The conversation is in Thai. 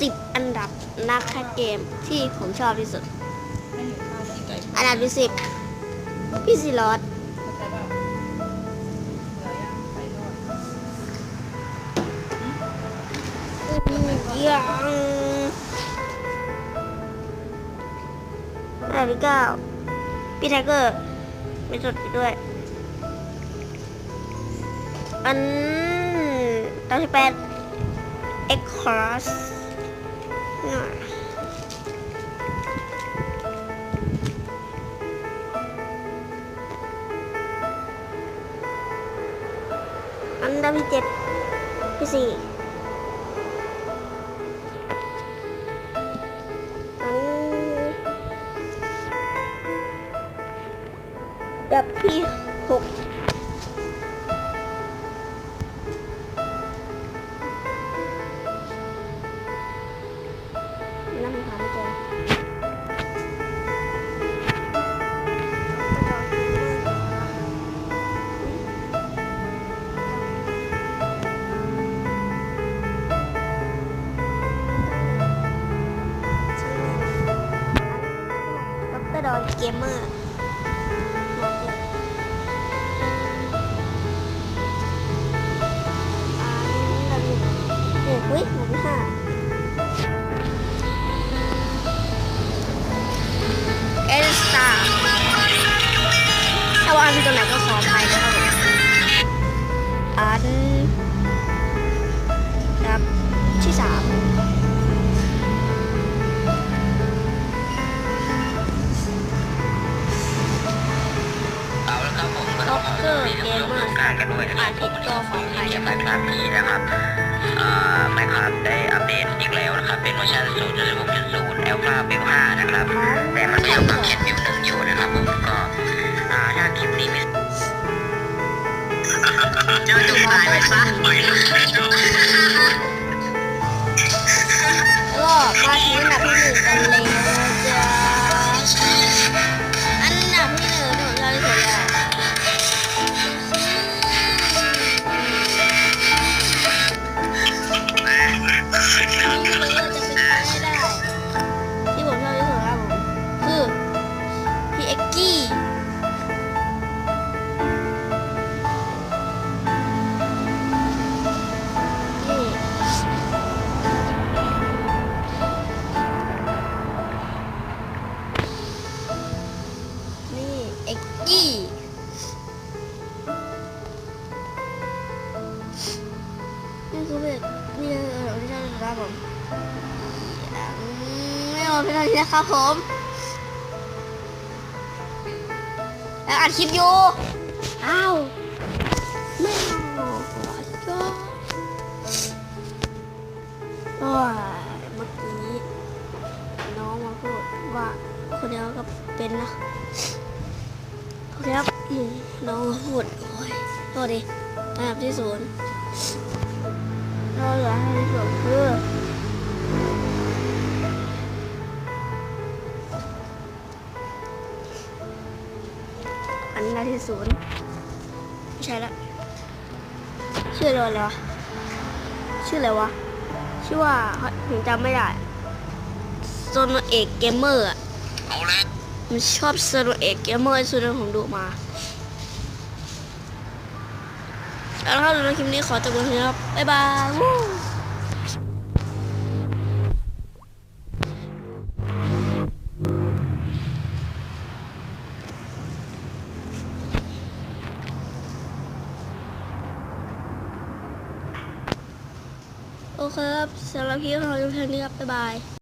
10 อันดับนักแคสเกมที่ผมชอบที่สุดไม่หิวข้าวไม่อิ่มใจอันดับที่สิบพี่ซีรอสเข้าใจเปล่าเหลือยังไปโน่นยังอันดับที่เก้าพี่ไทเกอร์ไม่สดไปด้วย อันดับที่แปดเอ็กคอร์ส อันดับที่เจ็ดที่สี่อันดับที่หก ดรดอยเกมเมอร์เฮ้ยหนึ่งห้าเอสตาถ้าว่าอันมีตรงไหนก็ขออภัยนะครับผมอันดับที่สาม ล็ต้อองกขอเกอร์เกมเมอร์การกันด้วยนะครับผมก็ขออภัยเกมแมคครับนี้นะครับอ่าแมคครับได้อัปเดตอีกแล้วนะครับ เป็นเวอร์ชัน0.16.0 Alpha Build 5 นะครับ แต่มันยังอัปเดต Build 1อยู่นะครับผมก็อ่าถ้าคลิปนี้ไม่เจอจุดตายไปซะก็มาถึงอันดับที่หนึ่งกั เอ็กกี้นี่คือเป็นนี่คือเราที่ชอบที่สุดครับผมยังไม่หมดเพียงเท่านี้นะครับผมแล้วอัดคลิปอยู่ อ้าว ไม่เอาหัวก็โอ้ยเมื่อกี้น้องมาพูดว่าคนเดียวก็เป็นนะ น้องมาพูดโอ้ยโทษดิอันดับที่ศูนย์เราเหลือให้ที่ศูนย์คืออันดับที่ศูนย์ไม่ใช่ละชื่ออะไรวะชื่ออะไรวะชื่อว่าผมจำไม่ได้โซโนเอกเกมเมอร์อะเอาเลยผมชอบโซโนเอกเกมเมอร์ที่สุดที่ผมดูมา แล้วครับสำหรับคลิปนี้ขอจบลงที่นี้ครับ บ๊ายบายโอเคครับสำหรับคลิปของเราอยู่เพียงนี้ครับ บ๊ายบาย